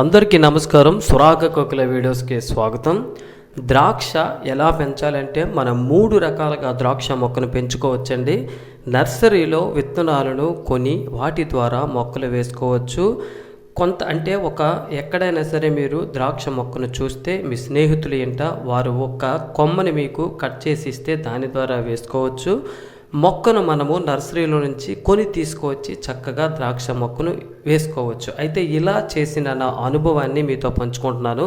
అందరికీ నమస్కారం. సురాగ కోకిల వీడియోస్కి స్వాగతం. ద్రాక్ష ఎలా పెంచాలంటే మనం మూడు రకాలుగా ద్రాక్ష మొక్కను పెంచుకోవచ్చండి. నర్సరీలో విత్తనాలను కొని వాటి ద్వారా మొక్కలు వేసుకోవచ్చు. కొంత అంటే ఒక ఎక్కడైనా సరే మీరు ద్రాక్ష మొక్కను చూస్తే మీ స్నేహితులు ఏంట వారు ఒక కొమ్మని మీకు కట్ చేసి ఇస్తే దాని ద్వారా వేసుకోవచ్చు. మొక్కను మనము నర్సరీలో నుంచి కొని తీసుకువచ్చి చక్కగా ద్రాక్ష మొక్కను వేసుకోవచ్చు. అయితే ఇలా చేసిన నా అనుభవాన్ని మీతో పంచుకుంటున్నాను.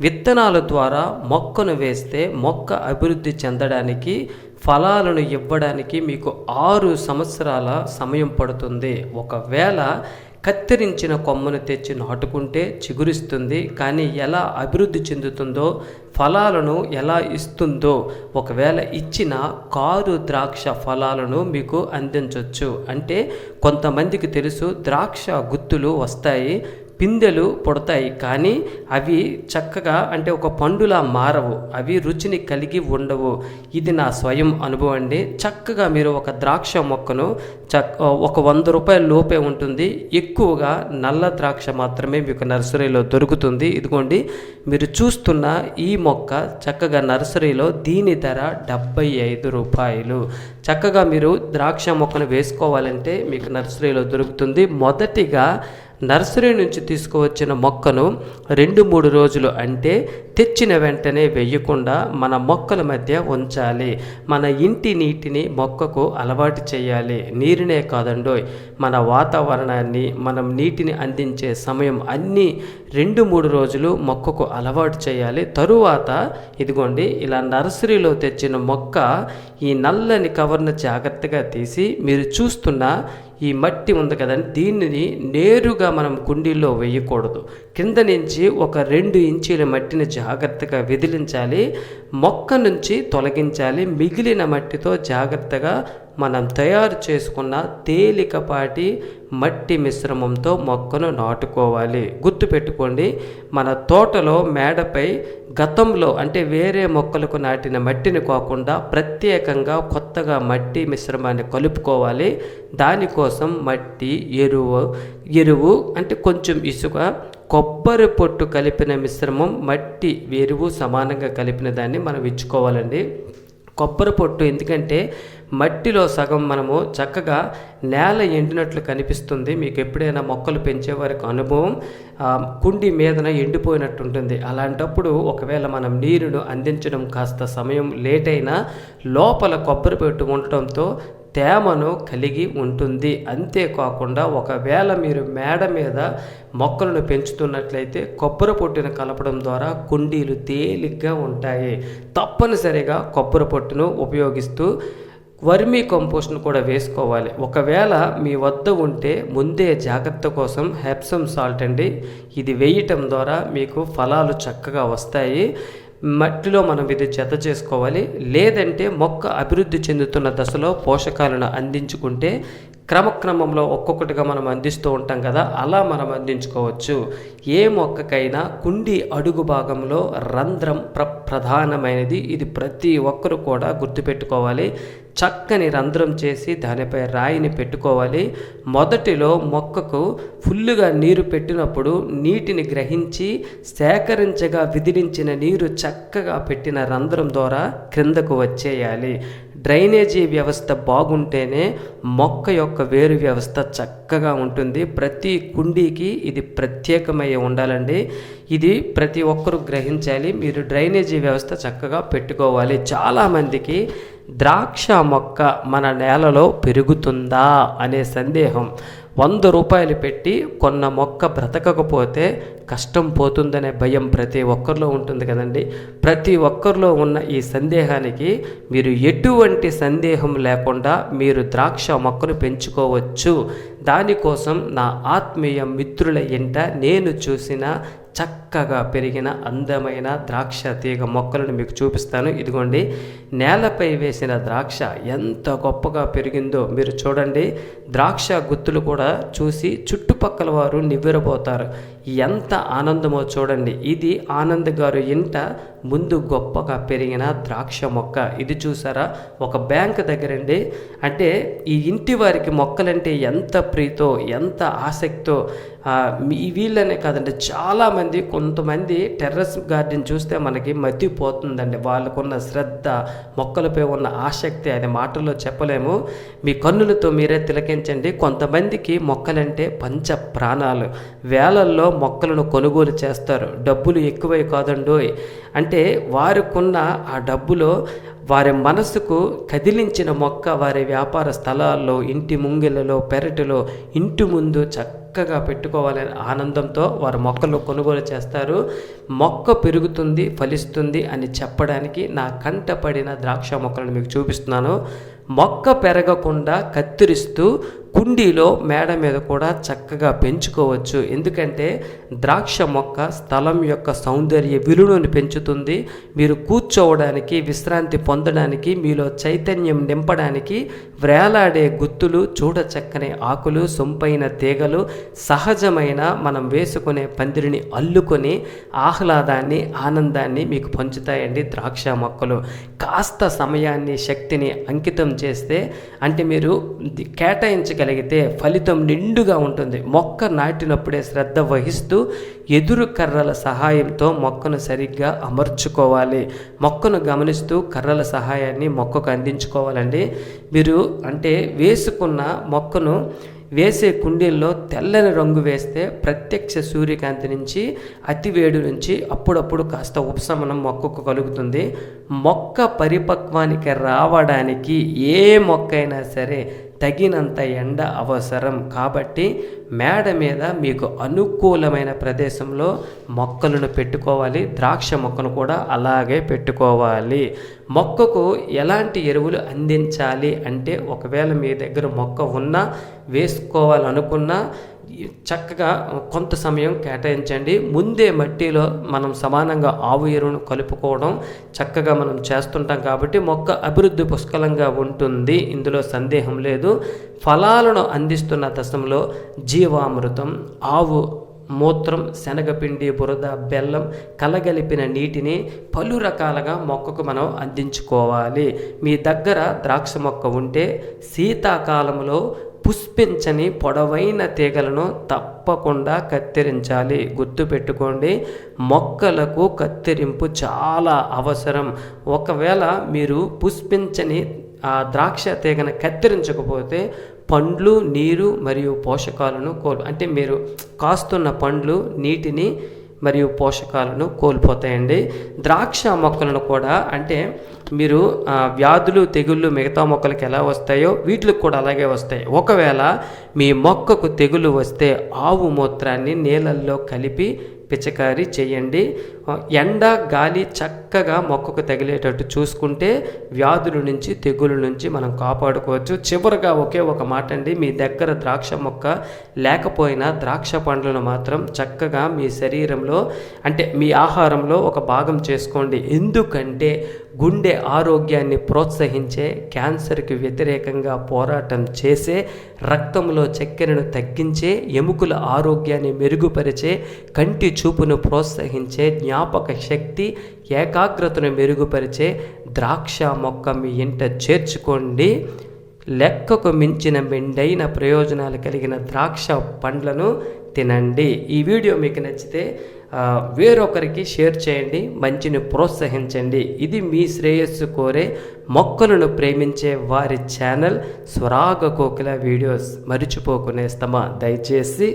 విత్తనాల ద్వారా మొక్కను వేస్తే మొక్క అభివృద్ధి చెందడానికి ఫలాలను ఇవ్వడానికి మీకు ఆరు సంవత్సరాల సమయం పడుతుంది. ఒకవేళ కత్తిరించిన కొమ్మను తెచ్చి నాటుకుంటే చిగురిస్తుంది కానీ ఎలా అభివృద్ధి చెందుతుందో ఫలాలను ఎలా ఇస్తుందో ఒకవేళ ఇచ్చిన కారు ద్రాక్ష ఫలాలను మీకు అందించవచ్చు అంటే కొంతమందికి తెలుసు ద్రాక్ష గుత్తులు వస్తాయి పిందెలు పుడతాయి కానీ అవి చక్కగా అంటే ఒక పండులా మారవు అవి రుచిని కలిగి ఉండవు. ఇది నా స్వయం అనుభవం అండి. చక్కగా మీరు ఒక ద్రాక్ష మొక్కను చక్ ఒక వంద రూపాయల లోపే ఉంటుంది. ఎక్కువగా నల్ల ద్రాక్ష మాత్రమే మీకు నర్సరీలో దొరుకుతుంది. ఇదిగోండి మీరు చూస్తున్న ఈ మొక్క చక్కగా నర్సరీలో దీని ధర డెబ్బై ఐదు రూపాయలు. చక్కగా మీరు ద్రాక్ష మొక్కను వేసుకోవాలంటే మీకు నర్సరీలో దొరుకుతుంది. మొదటిగా నర్సరీ నుంచి తీసుకువచ్చిన మొక్కను రెండు మూడు రోజులు అంటే తెచ్చిన వెంటనే వేయకుండా మన మొక్కల మధ్య ఉంచాలి. మన ఇంటి నీటిని మొక్కకు అలవాటు చేయాలి. నీరునే కాదండోయ్ మన వాతావరణాన్ని మనం నీటిని అందించే సమయం అన్నీ రెండు మూడు రోజులు మొక్కకు అలవాటు చేయాలి. తరువాత ఇదిగోండి ఇలా నర్సరీలో తెచ్చిన మొక్క ఈ నల్లని కవర్ను జాగ్రత్తగా తీసి మీరు చూస్తున్న ఈ మట్టి ఉంది కదండి దీనిని నేరుగా మనం కుండీల్లో వేయకూడదు. కింద నుంచి ఒక రెండు ఇంచీల మట్టిని జాగ్రత్తగా విదిలించాలి మొక్క నుంచి తొలగించాలి మిగిలిన మట్టితో జాగ్రత్తగా మనం తయారు చేసుకున్న తేలికపాటి మట్టి మిశ్రమంతో మొక్కను నాటుకోవాలి. గుర్తుపెట్టుకోండి మన తోటలో మేడపై గతంలో అంటే వేరే మొక్కలకు నాటిన మట్టిని కాకుండా ప్రత్యేకంగా కొత్తగా మట్టి మిశ్రమాన్ని కలుపుకోవాలి. దానికోసం మట్టి ఎరువు ఎరువు అంటే కొంచెం ఇసుక కొబ్బరి పొట్టు కలిపిన మిశ్రమం మట్టి ఎరువు సమానంగా కలిపిన దాన్ని మనం ఇచ్చుకోవాలండి. కొబ్బరి పొట్టు ఎందుకంటే మట్టిలో సగం మనము చక్కగా నేల ఎండినట్లు కనిపిస్తుంది. మీకు ఎప్పుడైనా మొక్కలు పెంచే వారికి అనుభవం కుండి మీదన ఎండిపోయినట్టు ఉంటుంది అలాంటప్పుడు ఒకవేళ మనం నీరును అందించడం కాస్త సమయం లేట్ అయినా లోపల కొబ్బరి పొట్టు ఉండటంతో తేమను కలిగి ఉంటుంది. అంతేకాకుండా ఒకవేళ మీరు మేడ మీద మొక్కలను పెంచుతున్నట్లయితే కొబ్బరి పొట్టును కలపడం ద్వారా కుండీలు తేలిగ్గా ఉంటాయి. తప్పనిసరిగా కొబ్బరి పొట్టును ఉపయోగిస్తూ వర్మీ కంపోస్ట్ను కూడా వేసుకోవాలి. ఒకవేళ మీ వద్ద ఉంటే ముందే జాగ్రత్త కోసం హెప్సమ్ సాల్ట్ అండి. ఇది వేయటం ద్వారా మీకు ఫలాలు చక్కగా వస్తాయి. మట్టిలో మనం ఇది జత చేసుకోవాలి. లేదంటే మొక్క అభివృద్ధి చెందుతున్న దశలో పోషకాలను అందించుకుంటే క్రమక్రమంలో ఒక్కొక్కటిగా మనం అందిస్తూ ఉంటాం కదా అలా మనం అందించుకోవచ్చు. ఏ మొక్కకైనా కుండి అడుగు భాగంలో రంధ్రం ప్ర ప్రధానమైనది. ఇది ప్రతి ఒక్కరు కూడా గుర్తుపెట్టుకోవాలి. చక్కని రంధ్రం చేసి దానిపై రాయిని పెట్టుకోవాలి. మొదటిలో మొక్కకు ఫుల్లుగా నీరు పెట్టినప్పుడు నీటిని గ్రహించి సేకరించగా విదిలించిన నీరు చక్కగా పెట్టిన రంధ్రం ద్వారా క్రిందకు వచ్చేయాలి. డ్రైనేజీ వ్యవస్థ బాగుంటేనే మొక్క యొక్క వేరు వ్యవస్థ చక్కగా ఉంటుంది. ప్రతి కుండీకి ఇది ప్రత్యేకమై ఉండాలండి. ఇది ప్రతి ఒక్కరూ గ్రహించాలి. మీరు డ్రైనేజీ వ్యవస్థ చక్కగా పెట్టుకోవాలి. చాలామందికి ద్రాక్ష మొక్క మన నేలలో పెరుగుతుందా అనే సందేహం వంద రూపాయలు పెట్టి కొన్న మొక్క బ్రతకకపోతే కష్టం పోతుందనే భయం ప్రతి ఒక్కరిలో ఉంటుంది కదండి. ప్రతి ఒక్కరిలో ఉన్న ఈ సందేహానికి మీరు ఎటువంటి సందేహం లేకుండా మీరు ద్రాక్ష మొక్కను పెంచుకోవచ్చు. దానికోసం నా ఆత్మీయ మిత్రుల ఇంట నేను చూసిన చక్క చక్కగా పెరిగిన అందమైన ద్రాక్ష తీగ మొక్కలను మీకు చూపిస్తాను. ఇదిగోండి నేలపై వేసిన ద్రాక్ష ఎంత గొప్పగా పెరిగిందో మీరు చూడండి. ద్రాక్ష గుత్తులు కూడా చూసి చుట్టుపక్కల వారు నివ్వెరబోతారు. ఎంత ఆనందమో చూడండి. ఇది ఆనంద్ గారు ఇంట ముందు గొప్పగా పెరిగిన ద్రాక్ష మొక్క. ఇది చూసారా? ఒక బ్యాంక్ దగ్గరండి. అంటే ఈ ఇంటి వారికి మొక్కలంటే ఎంత ప్రీతో ఎంత ఆసక్తితో మీ వీళ్ళనే కాదండి చాలామంది కొంతమంది టెర్రస్ గార్డెన్ చూస్తే మనకి మతిపోతుందండి. వాళ్ళకున్న శ్రద్ధ మొక్కలపై ఉన్న ఆసక్తి అది మాటల్లో చెప్పలేము. మీ కన్నులతో మీరే తిలకించండి. కొంతమందికి మొక్కలంటే పంచ ప్రాణాలు. వేలల్లో మొక్కలను కొనుగోలు చేస్తారు. డబ్బులు ఎక్కువై కాదండోయ్. అంటే వారికున్న ఆ డబ్బులో వారి మనసుకు కదిలించిన మొక్క వారి వ్యాపార స్థలాల్లో ఇంటి ముంగిలలో పెరటిలో ఇంటి ముందు చక్కగా పెట్టుకోవాలనే ఆనందంతో వారు మొక్కలు కొనుగోలు చేస్తారు. మొక్క పెరుగుతుంది ఫలిస్తుంది అని చెప్పడానికి నా కంట పడిన ద్రాక్ష మొక్కలను మీకు చూపిస్తున్నాను. మొక్క పెరగకుండా కత్తిరిస్తూ కుండీలో మేడ మీద కూడా చక్కగా పెంచుకోవచ్చు. ఎందుకంటే ద్రాక్ష మొక్క స్థలం యొక్క సౌందర్య విలువను పెంచుతుంది. మీరు కూర్చోవడానికి విశ్రాంతి పొందడానికి మీలో చైతన్యం నింపడానికి వేలాడే గుత్తులు చూడ చక్కని ఆకులు సొంపైన తీగలు సహజమైన మనం వేసుకునే పందిరిని అల్లుకొని ఆహ్లాదాన్ని ఆనందాన్ని మీకు పంచుతాయండి ద్రాక్ష మొక్కలు. కాస్త సమయాన్ని శక్తిని అంకితం చేస్తే అంటే మీరు కేటాయించ కలిగితే ఫలితం నిండుగా ఉంటుంది. మొక్క నాటినప్పుడే శ్రద్ధ వహిస్తూ ఎదురు కర్రల సహాయంతో మొక్కను సరిగ్గా అమర్చుకోవాలి. మొక్కను గమనిస్తూ కర్రల సహాయాన్ని మొక్కకు అందించుకోవాలండి. మీరు అంటే వేసుకున్న మొక్కను వేసే కుండీల్లో తెల్లని రంగు వేస్తే ప్రత్యక్ష సూర్యకాంతి నుంచి అతివేడి నుంచి అప్పుడప్పుడు కాస్త ఉపశమనం మొక్కకు కలుగుతుంది. మొక్క పరిపక్వానికి రావడానికి ఏ మొక్క అయినా సరే తగినంత ఎండ అవసరం కాబట్టి మేడ మీద మీకు అనుకూలమైన ప్రదేశంలో మొక్కలను పెట్టుకోవాలి. ద్రాక్ష మొక్కను కూడా అలాగే పెట్టుకోవాలి. మొక్కకు ఎలాంటి ఎరువులు అందించాలి అంటే ఒకవేళ మీ దగ్గర మొక్క ఉన్నా వేసుకోవాలనుకున్నా చక్కగా కొంత సమయం కేటాయించండి. ముందే మట్టిలో మనం సమానంగా ఆవు ఎరువును కలుపుకోవడం చక్కగా మనం చేస్తుంటాం కాబట్టి మొక్క అభివృద్ధి పుష్కలంగా ఉంటుంది. ఇందులో సందేహం లేదు. ఫలాలను అందిస్తున్న దశంలో జీవామృతం ఆవు మూత్రం శనగపిండి బురద బెల్లం కలగలిపిన నీటిని పలు రకాలుగా మొక్కకు మనం అందించుకోవాలి. మీ దగ్గర ద్రాక్ష మొక్క ఉంటే శీతాకాలంలో పుష్పించని పొడవైన తీగలను తప్పకుండా కత్తిరించాలి. గుర్తుపెట్టుకోండి మొక్కలకు కత్తిరింపు చాలా అవసరం. ఒకవేళ మీరు పుష్పించని ఆ ద్రాక్ష తీగను కత్తిరించకపోతే పండ్లు నీరు మరియు పోషకాలను కోల్ అంటే మీరు కాస్తున్న పండ్లు నీటిని మరియు పోషకాలను కోల్పోతాయండి. ద్రాక్ష మొక్కలను కూడా అంటే మీరు వ్యాధులు తెగుళ్ళు మిగతా మొక్కలకి ఎలా వస్తాయో వీటికి కూడా అలాగే వస్తాయి. ఒకవేళ మీ మొక్కకు తెగులు వస్తే ఆవు మూత్రాన్ని నీళ్ళల్లో కలిపి పిచకారీ చేయండి. ఎండ గాలి చక్కగా మొక్కకు తగిలేటట్టు చూసుకుంటే వ్యాధుల నుంచి తెగుల నుంచి మనం కాపాడుకోవచ్చు. చివరిగా ఒకే ఒక మాట అండి మీ దగ్గర ద్రాక్ష మొక్క లేకపోయినా ద్రాక్ష పండ్లను మాత్రం చక్కగా మీ శరీరంలో అంటే మీ ఆహారంలో ఒక భాగం చేసుకోండి. ఎందుకంటే గుండె ఆరోగ్యాన్ని ప్రోత్సహించే క్యాన్సర్కి వ్యతిరేకంగా పోరాటం చేసే రక్తంలో చక్కెరను తగ్గించే ఎముకల ఆరోగ్యాన్ని మెరుగుపరిచే కంటి చూపును ప్రోత్సహించే జ్ఞాపక శక్తి ఏకాగ్రతను మెరుగుపరిచే ద్రాక్ష మొక్క మీ ఇంట చేర్చుకోండి. లెక్కకు మించిన మెండైన ప్రయోజనాలు కలిగిన ద్రాక్ష పండ్లను తినండి. ఈ వీడియో మీకు నచ్చితే వేరొకరికి షేర్ చేయండి మంచిని ప్రోత్సహించండి. ఇది మీ శ్రేయస్సు కోరే మొక్కలను ప్రేమించే వారి ఛానల్ స్వరాగ కోకిల వీడియోస్ మరిచిపోకునేస్తమా? దయచేసి